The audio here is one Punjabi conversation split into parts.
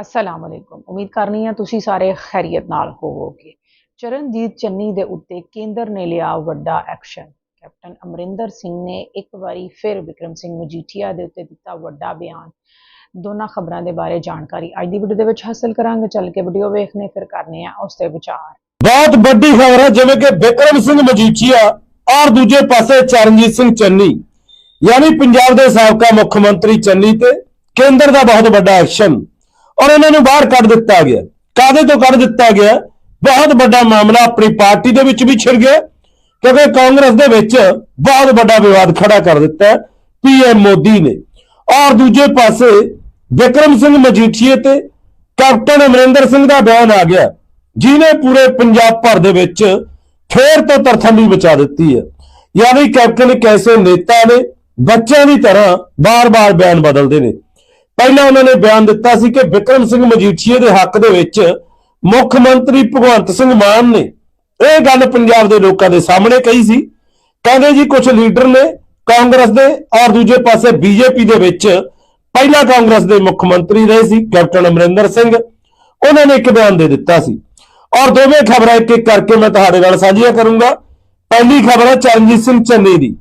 ਅਸਲਾਮ ਅਲੈਕੁਮ ਉਮੀਦ ਕਰਨੀ ਆ ਤੁਸੀਂ ਸਾਰੇ ਖੈਰੀਅਤ ਨਾਲ ਹੋਵੋਗੇ। ਚਰਨਜੀਤ ਚੰਨੀ ਦੇ ਉੱਤੇ ਕੇਂਦਰ ਨੇ ਲਿਆ ਵੱਡਾ ਐਕਸ਼ਨ ਕੈਪਟਨ ਅਮਰਿੰਦਰ ਸਿੰਘ ਨੇ ਇੱਕ ਵਾਰੀ ਫਿਰ ਵਿਕਰਮ ਸਿੰਘ ਮਜੀਠੀਆ ਦੇ ਉੱਤੇ ਦਿੱਤਾ ਵੱਡਾ ਬਿਆਨ। ਦੋਨਾਂ ਖਬਰਾਂ ਦੇ ਬਾਰੇ ਜਾਣਕਾਰੀ ਅੱਜ ਦੀ ਵੀਡੀਓ ਦੇ ਵਿੱਚ ਹਾਸਲ ਕਰਾਂਗੇ। ਚੱਲ ਕੇ ਵੀਡੀਓ ਵੇਖਨੇ, ਫਿਰ ਕਰਨੇ ਆ ਉਸ ਤੇ ਵਿਚਾਰ। ਬਹੁਤ ਵੱਡੀ ਖਬਰ ਹੈ, ਜਿਵੇਂ ਕਿ ਵਿਕਰਮ ਸਿੰਘ ਮਜੀਠੀਆ ਔਰ ਦੂਜੇ ਪਾਸੇ ਚਰਨਜੀਤ ਸਿੰਘ ਚੰਨੀ। ਯਾਨੀ ਪੰਜਾਬ ਦੇ ਸਾਬਕਾ ਮੁੱਖ ਮੰਤਰੀ ਚੰਨੀ ਤੇ ਕੇਂਦਰ ਦਾ ਬਹੁਤ ਵੱਡਾ ਐਕਸ਼ਨ ਔਰ ਇਹਨਾਂ ਨੂੰ ਬਾਹਰ ਕੱਢ ਦਿੱਤਾ ਗਿਆ। ਕਾਦੇ ਤੋਂ ਕੱਢ ਦਿੱਤਾ ਗਿਆ? ਬਹੁਤ ਵੱਡਾ ਮਾਮਲਾ ਆਪਣੀ ਪਾਰਟੀ ਦੇ ਵਿੱਚ ਵੀ ਛਿੜ ਗਿਆ, ਕਿਉਂਕਿ ਕਾਂਗਰਸ ਦੇ ਵਿੱਚ ਬਹੁਤ ਵੱਡਾ ਵਿਵਾਦ ਖੜਾ ਕਰ ਦਿੱਤਾ ਪੀਐਮ ਮੋਦੀ ਨੇ। ਔਰ ਦੂਜੇ ਪਾਸੇ ਵਿਕਰਮ ਸਿੰਘ ਮਜੀਠੀਏ ਤੇ ਕੈਪਟਨ ਅਮਰਿੰਦਰ ਸਿੰਘ ਦਾ ਬਿਆਨ ਆ ਗਿਆ ਜਿਨੇ ਪੂਰੇ ਪੰਜਾਬ ਭਰ ਦੇ ਵਿੱਚ ਫੇਰ ਤੋਂ ਤਰਥੰਬੀ ਬਚਾ ਦਿੱਤੀ ਹੈ। ਯਾਨੀ ਕੈਪਟਨ ਇੱਕ ਐਸੇ ਨੇਤਾ ਨੇ, ਬੱਚਿਆਂ ਦੀ ਤਰ੍ਹਾਂ ਬਾਰ-ਬਾਰ ਬਿਆਨ ਬਦਲਦੇ ਨੇ। ਪਹਿਲਾਂ ਉਹਨਾਂ ਨੇ ਬਿਆਨ ਦਿੱਤਾ ਸੀ ਕਿ ਵਿਕਰਮ ਸਿੰਘ ਮਜੀਠੀਏ ਦੇ ਹੱਕ ਦੇ ਵਿੱਚ ਮੁੱਖ ਮੰਤਰੀ ਭਗਵੰਤ ਸਿੰਘ ਮਾਨ ਨੇ ਇਹ ਗੱਲ ਪੰਜਾਬ ਦੇ ਲੋਕਾਂ ਦੇ ਸਾਹਮਣੇ ਕਹੀ ਸੀ। ਕਹਿੰਦੇ ਜੀ ਕੁਝ ਲੀਡਰ ਨੇ ਕਾਂਗਰਸ ਦੇ ਔਰ ਦੂਜੇ ਪਾਸੇ ਬੀਜੇਪੀ ਦੇ ਵਿੱਚ ਪਹਿਲਾਂ ਕਾਂਗਰਸ ਦੇ ਮੁੱਖ ਮੰਤਰੀ ਰਹੇ ਸੀ, ਕੈਪਟਨ ਅਮਰਿੰਦਰ ਸਿੰਘ। ਉਹਨਾਂ ਨੇ ਇੱਕ ਬਿਆਨ ਦੇ ਦਿੱਤਾ ਸੀ। ਔਰ ਦੋਵੇਂ ਖਬਰਾਂ ਇੱਕ ਇੱਕ ਕਰਕੇ ਮੈਂ ਤੁਹਾਡੇ ਨਾਲ ਸਾਂਝੀਆਂ ਕਰੂੰਗਾ। ਪਹਿਲੀ ਖਬਰ ਹੈ ਚਰਨਜੀਤ ਸਿੰਘ ਚੰਨੀ ਦੀ,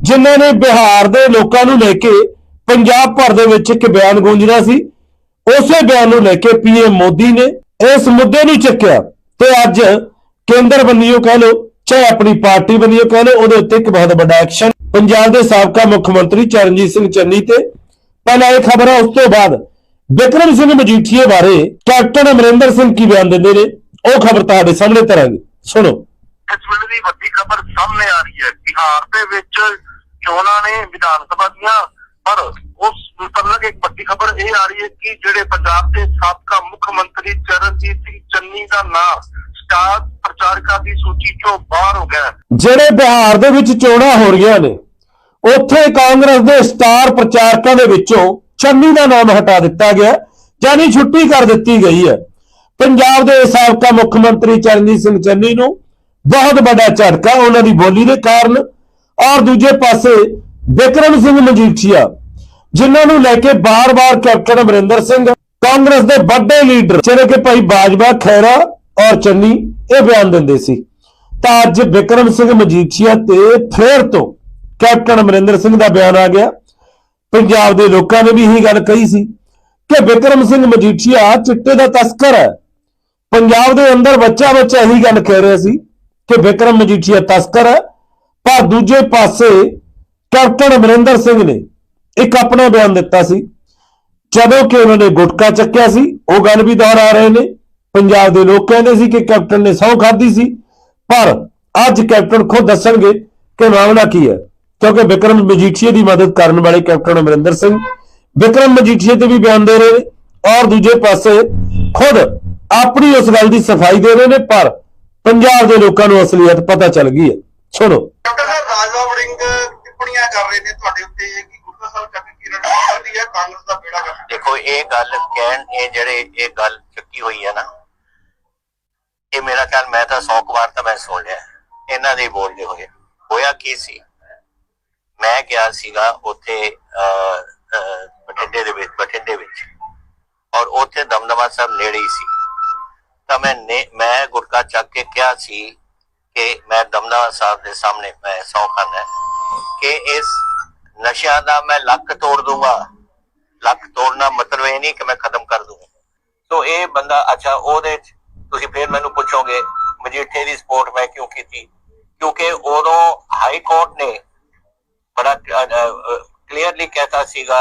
ਜਿਨ੍ਹਾਂ ਨੇ ਬਿਹਾਰ ਦੇ ਲੋਕਾਂ ਨੂੰ ਲੈ ਕੇ ਪੰਜਾਬ ਭਰ ਦੇ ਵਿੱਚ ਇੱਕ ਬਿਆਨ ਗੂੰਜਦਾ ਸੀ। ਉਸੇ ਬਿਆਨ ਨੂੰ ਲੈ ਕੇ ਪੀਐਮ ਮੋਦੀ ਨੇ ਇਸ ਮੁੱਦੇ ਨੂੰ ਚੱਕਿਆ ਤੇ ਅੱਜ ਕੇਂਦਰ ਬੰਨਿਓ ਕਹਿ ਲਓ, ਚਾਹੇ ਆਪਣੀ ਪਾਰਟੀ ਬੰਨਿਓ ਕਹਿ ਲਓ, ਉਹਦੇ ਉੱਤੇ ਇੱਕ ਬਹੁਤ ਵੱਡਾ ਐਕਸ਼ਨ ਪੰਜਾਬ ਦੇ ਸਾਬਕਾ ਮੁੱਖ ਮੰਤਰੀ ਚਰਨਜੀਤ ਸਿੰਘ ਚੰਨੀ ਤੇ ਪਹਿਲਾਂ ਇਹ ਖਬਰ ਹੈ ਉਸ ਤੋਂ ਬਾਅਦ ਵਿਕਰਮ ਸਿੰਘ ਮਜੀਠੀਏ ਬਾਰੇ ਕੈਪਟਨ ਅਮਰਿੰਦਰ ਸਿੰਘ ਕੀ ਬਿਆਨ ਦਿੰਦੇ ਨੇ, ਉਹ ਖਬਰ ਤੁਹਾਡੇ ਸਾਹਮਣੇ ਧਰਾਂਗੇ। ਸੁਣੋ। ਇਸ ਵੇਲੇ ਦੀ ਵੱਡੀ ਖਬਰ ਸਾਹਮਣੇ ਆ ਰਹੀ ਹੈ। ਬਿਹਾਰ ਦੇ ਵਿੱਚ ਚੋਣਾਂ ਨੇ ਵਿਧਾਨ ਸਭਾ ਦੀਆਂ ਪਰ ਉਸ ਮਤਲਬ ਇੱਕ ਵੱਡੀ ਖਬਰ ਇਹ ਆ ਰਹੀ ਹੈ ਕਿ ਜਿਹੜੇ ਪੰਜਾਬ ਦੇ ਸਾਬਕਾ ਮੁੱਖ ਮੰਤਰੀ ਚਰਨਜੀਤ ਸਿੰਘ ਚੰਨੀ ਦਾ ਨਾਮ ਸਟਾਰ ਪ੍ਰਚਾਰਕਾਂ ਦੀ ਸੂਚੀ ਚੋਂ ਬਾਹਰ ਹੋ ਗਿਆ ਜਿਹੜੇ ਬਿਹਾਰ ਦੇ ਵਿੱਚ ਚੋਣਾਂ ਹੋ ਰਹੀਆਂ ਨੇ, ਉੱਥੇ ਕਾਂਗਰਸ ਦੇ ਸਟਾਰ ਪ੍ਰਚਾਰਕਾਂ ਦੇ ਵਿੱਚੋਂ ਚੰਨੀ ਦਾ ਨਾਮ ਹਟਾ ਦਿੱਤਾ ਗਿਆ ਜਾਨੀ ਛੁੱਟੀ ਕਰ ਦਿੱਤੀ ਗਈ ਹੈ। ਪੰਜਾਬ ਦੇ ਸਾਬਕਾ ਮੁੱਖ ਮੰਤਰੀ ਚਰਨਜੀਤ ਸਿੰਘ ਚੰਨੀ ਨੂੰ ਬਹੁਤ ਵੱਡਾ ਝਟਕਾ ਉਹਨਾਂ ਦੀ ਬੋਲੀ ਦੇ ਕਾਰਨ ਔਰ ਦੂਜੇ ਪਾਸੇ ਬਿਕਰਮ ਸਿੰਘ ਮਜੀਠੀਆ, ਜਿਨ੍ਹਾਂ ਨੂੰ ਲੈ ਕੇ ਬਾਰ-ਬਾਰ ਕੈਪਟਨ ਅਮਰਿੰਦਰ ਸਿੰਘ, ਕਾਂਗਰਸ ਦੇ ਵੱਡੇ ਲੀਡਰ, ਜਿਹੜੇ ਕਿ ਭਾਈ ਬਾਜਵਾ ਖੈਰਾ ਔਰ ਚੰਨੀ, ਇਹ ਬਿਆਨ ਦਿੰਦੇ ਸੀ। ਤਾਂ ਅੱਜ ਬਿਕਰਮ ਸਿੰਘ ਮਜੀਠੀਆ ਤੇ ਫੇਰ ਤੋਂ ਕੈਪਟਨ ਅਮਰਿੰਦਰ ਸਿੰਘ ਦਾ ਬਿਆਨ ਆ ਗਿਆ। ਪੰਜਾਬ ਦੇ ਲੋਕਾਂ ਨੇ ਵੀ ਇਹੀ ਗੱਲ ਕਹੀ ਸੀ ਕਿ ਬਿਕਰਮ ਸਿੰਘ ਮਜੀਠੀਆ ਚਿੱਟੇ ਦਾ ਤਸਕਰ ਹੈ। ਪੰਜਾਬ ਦੇ ਅੰਦਰ ਬੱਚਾ ਬੱਚਾ ਇਹੀ ਗੱਲ ਕਹਿ ਰਿਹਾ ਸੀ ਕਿ ਬਿਕਰਮ ਮਜੀਠੀਆ ਤਸਕਰ ਹੈ, ਪਰ ਦੂਜੇ ਪਾਸੇ ਕੈਪਟਨ ਅਮਰਿੰਦਰ ਸਿੰਘ ਨੇ ਇੱਕ ਆਪਣਾ ਬਿਆਨ ਦਿੱਤਾ ਸੀ। ਜਦੋਂ ਕਿ ਉਹਨਾਂ ਨੇ ਗੁਟਕਾ ਚੱਕਿਆ ਸੀ, ਉਹ ਗੱਲ ਵੀ ਦੁਹਰਾ ਰਹੇ ਨੇ। ਪੰਜਾਬ ਦੇ ਲੋਕ ਕਹਿੰਦੇ ਸੀ ਕਿ ਕੈਪਟਨ ਨੇ ਸਹੁੰ ਖਾਧੀ ਸੀ, ਪਰ ਅੱਜ ਕੈਪਟਨ ਖੁਦ ਦੱਸਣਗੇ ਕਿ ਮਾਮਲਾ ਕੀ ਹੈ, ਕਿਉਂਕਿ ਵਿਕਰਮ ਮਜੀਠੀਏ ਦੀ ਮਦਦ ਕਰਨ ਵਾਲੇ ਕੈਪਟਨ ਅਮਰਿੰਦਰ ਸਿੰਘ ਵਿਕਰਮ ਮਜੀਠੀਏ ਤੇ ਵੀ ਬਿਆਨ ਦੇ ਰਹੇ ਨੇ ਔਰ ਦੂਜੇ ਪਾਸੇ ਖੁਦ ਆਪਣੀ ਉਸ ਗੱਲ ਦੀ ਸਫ਼ਾਈ ਦੇ ਰਹੇ ਨੇ, ਪਰ ਪੰਜਾਬ ਦੇ ਲੋਕਾਂ ਨੂੰ ਅਸਲੀਅਤ ਪਤਾ ਚੱਲ ਗਈ ਹੈ। ਸੁਣੋ। ਡਾਕਟਰ ਸਾਹਿਬ ਰਾਜਵਾ ਵੜਿੰਗ ਟਿੱਪਣੀਆਂ ਕਰ ਰਹੇ ਨੇ ਤੁਹਾਡੇ ਉੱਤੇ ਕਿ ਗੁਰਦਾ ਸਾਹਿਬ ਚੱਕ ਕੇ ਰਣਨੀਤੀ ਹੈ ਕਾਂਗਰਸ ਦਾ ਬੇੜਾ ਕਰ ਦੇਖੋ, ਇਹ ਗੱਲ ਕਹਿਣ, ਇਹ ਜਿਹੜੇ ਇਹ ਗੱਲ ਚੱਕੀ ਹੋਈ ਹੈ ਨਾ, ਇਹ ਮੇਰਾ ਖਿਆਲ ਮੈਂ ਤਾਂ 100 ਵਾਰ ਤਾਂ ਮੈਂ ਸੁਣ ਲਿਆ। ਇਹਨਾਂ ਦੇ ਬੋਲਦੇ ਹੋਏ। ਹੋਇਆ ਕੀ ਸੀ? ਮੈਂ ਗਿਆ ਸੀਗਾ ਉੱਥੇ ਬਠਿੰਡੇ ਦੇ ਵਿੱਚ, ਬਠਿੰਡੇ ਵਿੱਚ। ਔਰ ਉੱਥੇ ਦਮਦਮਾ ਸਾਹਿਬ ਨੇੜੇ ਹੀ ਸੀ। ਤਾਂ ਮੈਂ ਮੈਂ ਗੁਰਕਾ ਚੱਕ ਕੇ ਕਿਹਾ ਸੀ ਕਿ ਮੈਂ ਦਮਦਮਾ ਸਾਹਿਬ ਦੇ ਸਾਹਮਣੇ, ਮੈਂ ਸੌ ਖਾਨਾ। ਹੈ ਕਿ ਇਸ ਨਸ਼ਿਆਂ ਦਾ ਮੈਂ ਲੱਕ ਤੋੜ ਦੂੰਗਾ। ਲੱਕ ਤੋੜਨਾ ਮਤਲਬ ਇਹ ਨਹੀਂ ਕਿ ਮੈਂ ਖਤਮ ਕਰ ਦੂੰਗਾ। ਸੋ ਇਹ ਬੰਦਾ, ਅੱਛਾ, ਉਹਦੇ ਤੁਸੀਂ ਫਿਰ ਮੈਨੂੰ ਪੁੱਛੋਗੇ, ਮਜੀਠੇ ਦੀ ਸਪੋਰਟ ਮੈਂ ਕਿਉਂ ਕੀਤੀ? ਕਿਉਂਕਿ ਉਦੋਂ ਹਾਈ ਕੋਰਟ ਨੇ ਬੜਾ ਕਲੀਅਰਲੀ ਕਹਿਤਾ ਸੀਗਾ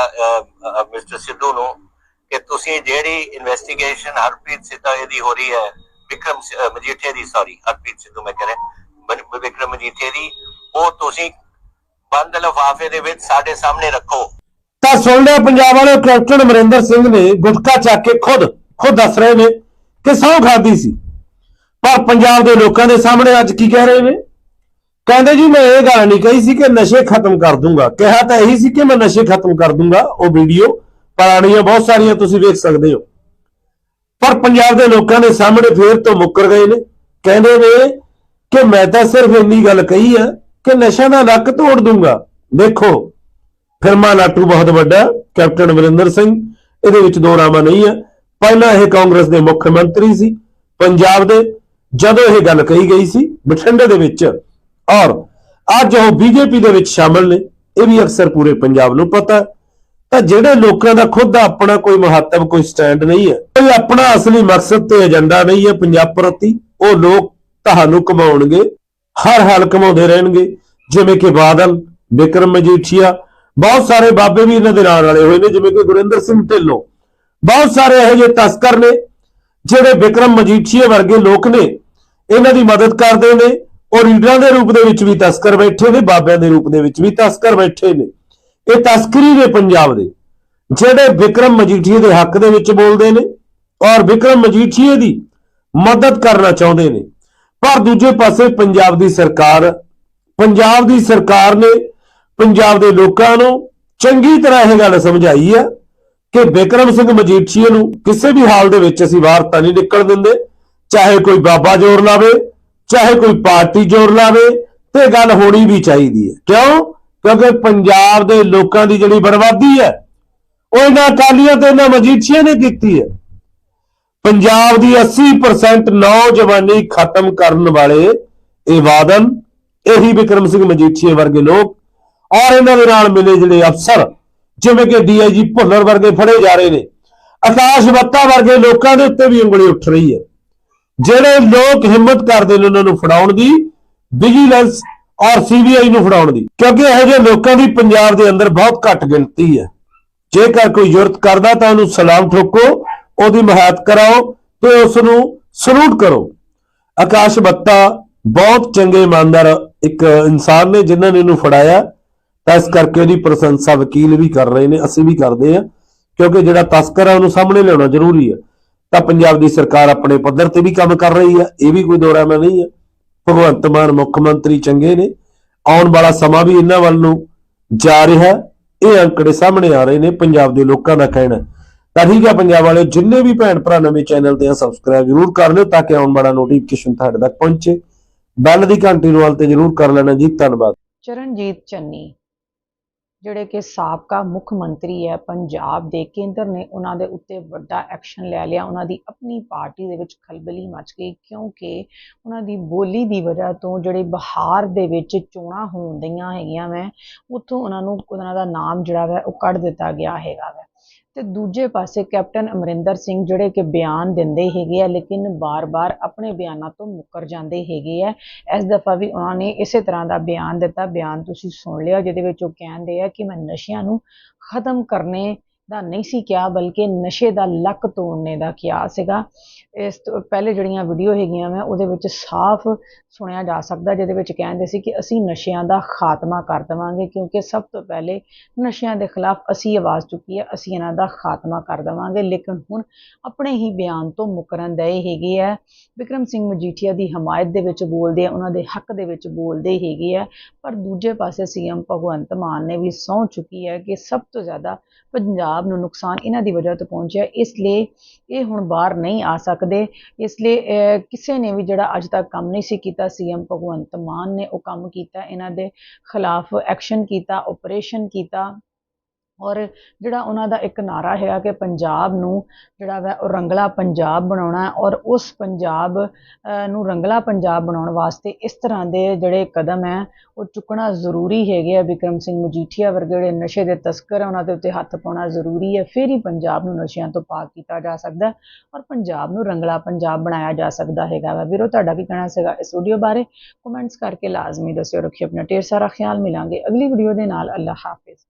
ਮਿਸਟਰ ਸਿੱਧੂ ਨੂੰ ਕਿ ਤੁਸੀਂ ਜਿਹੜੀ ਇਨਵੈਸਟੀਗੇਸ਼ਨ ਹਰਪ੍ਰੀਤ ਸਿੱਧਾ ਇਹਦੀ ਹੋ ਰਹੀ ਹੈ, ਵਿਕਰਮ ਮਜੀਠੇ ਦੀ ਸੌਰੀ ਹਰਪ੍ਰੀਤ ਸਿੱਧੂ ਮੈਂ ਕਹ ਰਿਹਾ ਵਿਕਰਮ ਮਜੀਠੇ ਦੀ, ਉਹ ਤੁਸੀਂ ਬੰਦ ਲਿਫਾਫੇ ਦੇ ਵਿੱਚ ਸਾਡੇ ਸਾਹਮਣੇ ਰੱਖੋ। ਤਾਂ ਸੁਣ ਲਿਆ ਪੰਜਾਬ ਵਾਲੇ ਕੈਪਟਨ ਅਮਰਿੰਦਰ ਸਿੰਘ ਨੇ ਗੁਟਕਾ ਚੱਕ ਕੇ ਖੁਦ ਖੁਦ ਦੱਸ ਰਹੇ ਨੇ ਕਿ ਸਹੁੰ ਖਾਦੀ ਸੀ। ਪਰ ਪੰਜਾਬ ਦੇ ਲੋਕਾਂ ਦੇ ਸਾਹਮਣੇ ਅੱਜ ਕੀ ਕਹਿ ਰਹੇ ਨੇ? ਕਹਿੰਦੇ ਜੀ, ਮੈਂ ਇਹ ਗੱਲ ਨਹੀਂ ਕਹੀ ਸੀ ਕਿ ਨਸ਼ੇ ਖਤਮ ਕਰ ਦੂੰਗਾ। ਕਿਹਾ ਤਾਂ ਇਹੀ ਸੀ ਕਿ ਮੈਂ ਨਸ਼ੇ ਖਤਮ ਕਰ ਦੂੰਗਾ। ਉਹ ਵੀਡੀਓ ਪੁਰਾਣੀਆਂ ਬਹੁਤ ਸਾਰੀਆਂ ਤੁਸੀਂ ਵੇਖ ਸਕਦੇ ਹੋ। ਪਰ ਪੰਜਾਬ ਦੇ ਲੋਕਾਂ ਦੇ ਸਾਹਮਣੇ ਫੇਰ ਤੋਂ ਮੁੱਕਰ ਗਏ ਨੇ। ਕਹਿੰਦੇ ਨੇ ਕਿ ਮੈਂ ਤਾਂ ਸਿਰਫ ਇੰਨੀ ਗੱਲ ਕਹੀ ਆ ਕਿ ਨਸ਼ਿਆਂ ਦਾ ਲੱਕ ਤੋੜ ਦੂੰਗਾ। ਦੇਖੋ ਫਿਰਮਾ ਲਾਟੂ ਬਹੁਤ ਵੱਡਾ, ਕੈਪਟਨ ਅਮਰਿੰਦਰ ਸਿੰਘ, ਇਹਦੇ ਵਿੱਚ ਦੋ ਰਾਮਾ ਨਹੀਂ ਹੈ ਪਹਿਲਾਂ ਇਹ ਕਾਂਗਰਸ ਦੇ ਮੁੱਖ ਮੰਤਰੀ ਸੀ, ਪੰਜਾਬ ਦੇ, ਜਦੋਂ ਇਹ ਗੱਲ ਕਹੀ ਗਈ ਸੀ, ਬਠਿੰਡੇ ਦੇ ਵਿੱਚ। ਔਰ ਅੱਜ ਉਹ ਬੀਜੇਪੀ ਦੇ ਵਿੱਚ ਸ਼ਾਮਲ ਨੇ, ਇਹ ਵੀ ਅਕਸਰ ਪੂਰੇ ਪੰਜਾਬ ਨੂੰ ਪਤਾ। ਤਾਂ ਜਿਹੜੇ ਲੋਕਾਂ ਦਾ ਖੁਦ ਦਾ ਆਪਣਾ ਕੋਈ ਮਹੱਤਵ, ਕੋਈ ਸਟੈਂਡ ਨਹੀਂ ਹੈ ਕੋਈ ਆਪਣਾ ਅਸਲੀ ਮਕਸਦ ਤੇ ਏਜੰਡਾ ਨਹੀਂ ਹੈ ਪੰਜਾਬ ਪ੍ਰਤੀ, ਉਹ ਲੋਕ ਤੁਹਾਨੂੰ ਕਮਾਉਣਗੇ। ਹਰ ਹਾਲ ਕਮਾਉਂਦੇ ਰਹਿਣਗੇ, ਜਿਵੇਂ ਕਿ ਬਾਦਲ ਵਿਕਰਮ ਮਜੀਠੀਆ, ਬਹੁਤ ਸਾਰੇ ਬਾਬੇ ਵੀ ਇਹਨਾਂ ਦੇ ਨਾਲ ਰਲੇ ਹੋਏ ਨੇ, ਜਿਵੇਂ ਕਿ ਗੁਰਿੰਦਰ ਸਿੰਘ ਢਿੱਲੋਂ। ਬਹੁਤ ਸਾਰੇ ਇਹੋ ਜਿਹੇ ਤਸਕਰ ਨੇ, ਜਿਹੜੇ ਵਿਕਰਮ ਮਜੀਠੀਆ ਵਰਗੇ ਲੋਕ ਨੇ, ਇਹਨਾਂ ਦੀ ਮਦਦ ਕਰਦੇ ਨੇ ਔਰ ਲੀਡਰਾਂ ਦੇ ਰੂਪ ਦੇ ਵਿੱਚ ਵੀ ਤਸਕਰ ਬੈਠੇ ਨੇ, ਬਾਬਿਆਂ ਦੇ ਰੂਪ ਦੇ ਵਿੱਚ ਵੀ ਤਸਕਰ ਬੈਠੇ ਨੇ। ਇਹ ਤਸਕਰੀ ਨੇ ਪੰਜਾਬ ਦੇ, ਜਿਹੜੇ ਵਿਕਰਮ ਮਜੀਠੀਏ ਦੇ ਹੱਕ ਦੇ ਵਿੱਚ ਬੋਲਦੇ ਨੇ ਔਰ ਵਿਕਰਮ ਮਜੀਠੀਏ ਦੀ ਮਦਦ ਕਰਨਾ ਚਾਹੁੰਦੇ ਨੇ। ਪਰ ਦੂਜੇ ਪਾਸੇ ਪੰਜਾਬ ਦੀ ਸਰਕਾਰ, ਪੰਜਾਬ ਦੀ ਸਰਕਾਰ ਨੇ ਪੰਜਾਬ ਦੇ ਲੋਕਾਂ ਨੂੰ ਚੰਗੀ ਤਰ੍ਹਾਂ ਇਹ ਗੱਲ ਸਮਝਾਈ ਹੈ ਕਿ ਬਿਕਰਮ ਸਿੰਘ ਮਜੀਠੀਏ ਨੂੰ ਕਿਸੇ ਵੀ ਹਾਲ ਦੇ ਵਿੱਚ ਅਸੀਂ ਬਾਹਰ ਤਾਂ ਨਹੀਂ ਨਿਕਲ ਦਿੰਦੇ, ਚਾਹੇ ਕੋਈ ਬਾਬਾ ਜ਼ੋਰ ਲਾਵੇ, ਚਾਹੇ ਕੋਈ ਪਾਰਟੀ ਜ਼ੋਰ ਲਾਵੇ, ਤੇ ਗੱਲ ਹੋਣੀ ਵੀ ਚਾਹੀਦੀ ਹੈ। ਕਿਉਂ? ਕਿਉਂਕਿ ਪੰਜਾਬ ਦੇ ਲੋਕਾਂ ਦੀ ਜਿਹੜੀ ਬਰਬਾਦੀ ਹੈ, ਉਹ ਇਹਨਾਂ ਅਕਾਲੀਆਂ ਤੇ ਇਹਨਾਂ ਮਜੀਠੀਆਂ ਨੇ ਕੀਤੀ ਹੈ। ਪੰਜਾਬ ਦੀ 80% ਨੌਜਵਾਨੀ ਖਤਮ ਕਰਨ ਵਾਲੇ ਇਹ ਵਾਦਨ ਇਹੀ ਵਿਕਰਮ ਸਿੰਘ ਮਜੀਠੀਏ ਵਰਗੇ ਲੋਕ ਔਰ ਇਹਨਾਂ ਦੇ ਨਾਲ ਮਿਲੇ ਜਿਹੜੇ ਅਫਸਰ, ਜਿਵੇਂ ਕਿ ਡੀਆਈਜੀ ਭੁੱਲਰ ਵਰਗੇ ਫੜੇ ਜਾ ਰਹੇ ਨੇ। ਆਕਾਸ਼ ਬੱਤਾ ਵਰਗੇ ਲੋਕਾਂ ਦੇ ਉੱਤੇ ਵੀ ਉਂਗਲੀ ਉੱਠ ਰਹੀ ਹੈ। ਜਿਹੜੇ ਲੋਕ ਹਿੰਮਤ ਕਰਦੇ ਨੇ ਉਹਨਾਂ ਨੂੰ ਫੜਾਉਣ ਦੀ ਵਿਜੀਲੈਂਸ ਔਰ ਸੀਬੀਆਈ ਨੂੰ ਫੜਾਉਣ ਦੀ, ਕਿਉਂਕਿ ਇਹੋ ਜਿਹੇ ਲੋਕਾਂ ਦੀ ਪੰਜਾਬ ਦੇ ਅੰਦਰ ਬਹੁਤ ਘੱਟ ਗਿਣਤੀ ਹੈ। ਜੇਕਰ ਕੋਈ ਜ਼ਰੂਰਤ ਕਰਦਾ ਤਾਂ ਉਹਨੂੰ ਸਲਾਮ ਠੋਕੋ ਉਹਦੀ ਮਹਾਇਤ ਕਰਾਓ ਤੇ ਉਸ ਨੂੰ ਸਲੂਟ ਕਰੋ। ਆਕਾਸ਼ ਬੱਤਾ ਬਹੁਤ ਚੰਗੇ ਇਮਾਨਦਾਰ ਇੱਕ ਇਨਸਾਨ ਨੇ ਜਿਨ੍ਹਾਂ ਨੇ ਇਹਨੂੰ ਫੜਾਇਆ। ਤਾਂ ਇਸ ਕਰਕੇ ਉਹਦੀ ਪ੍ਰਸ਼ੰਸਾ ਵਕੀਲ ਵੀ ਕਰ ਰਹੇ ਨੇ, ਅਸੀਂ ਵੀ ਕਰਦੇ ਆ ਕਿਉਂਕਿ ਜਿਹੜਾ ਤਸਕਰ ਹੈ ਉਹਨੂੰ ਸਾਹਮਣੇ ਲਿਆਉਣਾ ਜ਼ਰੂਰੀ ਹੈ। ਤਾਂ ਪੰਜਾਬ ਦੀ ਸਰਕਾਰ ਆਪਣੇ ਪੱਧਰ ਤੇ ਵੀ ਕੰਮ ਕਰ ਰਹੀ ਹੈ। ਇਹ ਵੀ ਕੋਈ ਦੋਰਾਮਾ ਨਹੀਂ ਹੈ। ਭਗਵੰਤ ਮਾਨ ਮੁੱਖ ਮੰਤਰੀ ਚੰਗੇ ਨੇ। ਆਉਣ ਵਾਲਾ ਸਮਾਂ ਵੀ ਇਹਨਾਂ ਵੱਲ ਨੂੰ ਜਾ ਰਿਹਾ ਇਹ ਅੰਕੜੇ ਸਾਹਮਣੇ ਆ ਰਹੇ ਨੇ। ਪੰਜਾਬ ਦੇ ਲੋਕਾਂ ਦਾ ਕਹਿਣਾ ਤਾਂ ਠੀਕ ਹੈ ਪੰਜਾਬ ਵਾਲਿਓ, ਜਿੰਨੇ ਵੀ ਭੈਣ ਭਰਾ ਨਵੇਂ ਚੈਨਲ ਤੇ ਆ ਸਬਸਕ੍ਰਾਈਬ ਜ਼ਰੂਰ ਕਰ ਲਿਓ ਤਾਂ ਕਿ ਆਉਣ ਵਾਲਾ ਨੋਟੀਫਿਕੇਸ਼ਨ ਤੁਹਾਡੇ ਤੱਕ ਪਹੁੰਚੇ। ਬੈਲ ਦੀ ਘੰਟੀ ਨੂੰ ਵਾਲ ਤੇ ਜ਼ਰੂਰ ਕਰ ਲੈਣਾ ਜੀ, ਧੰਨਵਾਦ। ਚਰਨਜੀਤ ਚੰਨੀ, ਜਿਹੜੇ ਕਿ ਸਾਬਕਾ ਮੁੱਖ ਮੰਤਰੀ ਹੈ, ਪੰਜਾਬ ਦੇ ਕੇਂਦਰ ਨੇ ਉਹਨਾਂ ਦੇ ਉੱਤੇ ਵੱਡਾ ਐਕਸ਼ਨ ਲੈ ਲਿਆ। ਉਹਨਾਂ ਦੀ ਆਪਣੀ ਪਾਰਟੀ ਦੇ ਵਿੱਚ ਖਲਬਲੀ ਮਚ ਗਈ ਕਿਉਂਕਿ ਉਹਨਾਂ ਦੀ ਬੋਲੀ ਦੀ ਵਜ੍ਹਾ ਤੋਂ ਜਿਹੜੇ ਬਿਹਾਰ ਦੇ ਵਿੱਚ ਚੋਣਾਂ ਹੋਣ ਦੀਆਂ ਹੈਗੀਆਂ ਵੈ, ਉੱਥੋਂ ਉਹਨਾਂ ਨੂੰ, ਉਹਨਾਂ ਦਾ ਨਾਮ ਜਿਹੜਾ ਵੈ, ਉਹ ਕੱਢ ਦਿੱਤਾ ਗਿਆ ਹੈਗਾ ਵੈ। ਤੇ ਦੂਜੇ ਪਾਸੇ ਕੈਪਟਨ ਅਮਰਿੰਦਰ ਸਿੰਘ ਜਿਹੜੇ ਕਿ ਬਿਆਨ ਦਿੰਦੇ ਹੈਗੇ ਆ, ਲੇਕਿਨ ਬਾਰ-ਬਾਰ ਆਪਣੇ ਬਿਆਨਾਂ ਤੋਂ ਮੁੱਕਰ ਜਾਂਦੇ ਹੈਗੇ ਆ। ਇਸ ਦਫਾ ਵੀ ਉਹਨਾਂ ਨੇ ਇਸੇ ਤਰ੍ਹਾਂ ਦਾ ਬਿਆਨ ਦਿੱਤਾ। ਬਿਆਨ ਤੁਸੀਂ ਸੁਣ ਲਿਆ, ਜਿਹਦੇ ਵਿੱਚ ਉਹ ਕਹਿੰਦੇ ਆ ਕਿ ਮੈਂ ਨਸ਼ਿਆਂ ਨੂੰ ਖਤਮ ਕਰਨੇ ਦਾ ਨਹੀਂ ਸੀ ਕਿਹਾ, ਬਲਕਿ ਨਸ਼ੇ ਦਾ ਲੱਕ ਤੋੜਨੇ ਦਾ ਕਿਹਾ ਸੀਗਾ। ਇਸ ਤੋਂ ਪਹਿਲੇ ਜਿਹੜੀਆਂ ਵੀਡੀਓ ਹੈਗੀਆਂ ਮੈਂ ਉਹਦੇ ਵਿੱਚ ਸਾਫ਼ ਸੁਣਿਆ ਜਾ ਸਕਦਾ, ਜਿਹਦੇ ਵਿੱਚ ਕਹਿੰਦੇ ਸੀ ਕਿ ਅਸੀਂ ਨਸ਼ਿਆਂ ਦਾ ਖਾਤਮਾ ਕਰ ਦੇਵਾਂਗੇ, ਕਿਉਂਕਿ ਸਭ ਤੋਂ ਪਹਿਲੇ ਨਸ਼ਿਆਂ ਦੇ ਖਿਲਾਫ ਅਸੀਂ ਆਵਾਜ਼ ਚੁੱਕੀ ਹੈ, ਅਸੀਂ ਇਹਨਾਂ ਦਾ ਖਾਤਮਾ ਕਰ ਦੇਵਾਂਗੇ। ਲੇਕਿਨ ਹੁਣ ਆਪਣੇ ਹੀ ਬਿਆਨ ਤੋਂ ਮੁਕਰਨ ਦਏ ਹੈਗੇ ਆ। ਵਿਕਰਮ ਸਿੰਘ ਮਜੀਠੀਆ ਦੀ ਹਮਾਇਤ ਦੇ ਵਿੱਚ ਬੋਲਦੇ ਆ, ਉਹਨਾਂ ਦੇ ਹੱਕ ਦੇ ਵਿੱਚ ਬੋਲਦੇ ਹੈਗੇ ਆ। ਪਰ ਦੂਜੇ ਪਾਸੇ ਸੀਐਮ ਭਗਵੰਤ ਮਾਨ ਨੇ ਵੀ ਸਹੁੰ ਚੁੱਕੀ ਹੈ ਕਿ ਸਭ ਤੋਂ ਜ਼ਿਆਦਾ ਪੰਜਾਬ ਨੂੰ ਨੁਕਸਾਨ ਇਹਨਾਂ ਦੀ ਵਜ੍ਹਾ ਤੋਂ ਪਹੁੰਚਿਆ, ਇਸ ਲਈ ਇਹ ਹੁਣ ਬਾਹਰ ਨਹੀਂ ਆ ਸਕਦੇ। ਇਸ ਲਈ ਕਿਸੇ ਨੇ ਵੀ ਜਿਹੜਾ ਅੱਜ ਤੱਕ ਕੰਮ ਨਹੀਂ ਸੀ ਕੀਤਾ ਸੀਐਮ ਭਗਵੰਤ ਮਾਨ ਨੇ ਉਹ ਕੰਮ ਕੀਤਾ, ਇਹਨਾਂ ਦੇ ਖਿਲਾਫ ਐਕਸ਼ਨ ਕੀਤਾ ਆਪਰੇਸ਼ਨ ਕੀਤਾ। ਔਰ ਜਿਹੜਾ ਉਹਨਾਂ ਦਾ ਇੱਕ ਨਾਰਾ ਹੈਗਾ ਕਿ ਪੰਜਾਬ ਨੂੰ ਜਿਹੜਾ ਵਾ ਉਹ ਰੰਗਲਾ ਪੰਜਾਬ ਬਣਾਉਣਾ ਔਰ ਉਸ ਪੰਜਾਬ ਨੂੰ ਰੰਗਲਾ ਪੰਜਾਬ ਬਣਾਉਣ ਵਾਸਤੇ ਇਸ ਤਰ੍ਹਾਂ ਦੇ ਜਿਹੜੇ ਕਦਮ ਹੈ, ਉਹ ਚੁੱਕਣਾ ਜ਼ਰੂਰੀ ਹੈਗੇ ਆ। ਵਿਕਰਮ ਸਿੰਘ ਮਜੀਠੀਆ ਵਰਗੇ ਜਿਹੜੇ ਨਸ਼ੇ ਦੇ ਤਸਕਰ ਆ, ਉਹਨਾਂ ਦੇ ਉੱਤੇ ਹੱਥ ਪਾਉਣਾ ਜ਼ਰੂਰੀ ਹੈ। ਫਿਰ ਹੀ ਪੰਜਾਬ ਨੂੰ ਨਸ਼ਿਆਂ ਤੋਂ ਪਾਕ ਕੀਤਾ ਜਾ ਸਕਦਾ ਔਰ ਪੰਜਾਬ ਨੂੰ ਰੰਗਲਾ ਪੰਜਾਬ ਬਣਾਇਆ ਜਾ ਸਕਦਾ ਹੈਗਾ ਵਾ। ਵੀਰੋ, ਤੁਹਾਡਾ ਕੀ ਕਹਿਣਾ ਸੀਗਾ ਇਸ ਵੀਡੀਓ ਬਾਰੇ? ਕਮੈਂਟਸ ਕਰਕੇ ਲਾਜ਼ਮੀ ਦੱਸਿਓ। ਰੱਖਿਓ ਆਪਣਾ ਢੇਰ ਸਾਰਾ ਖਿਆਲ। ਮਿਲਾਂਗੇ ਅਗਲੀ ਵੀਡੀਓ ਦੇ ਨਾਲ। ਅੱਲਾ ਹਾਫਿਜ਼।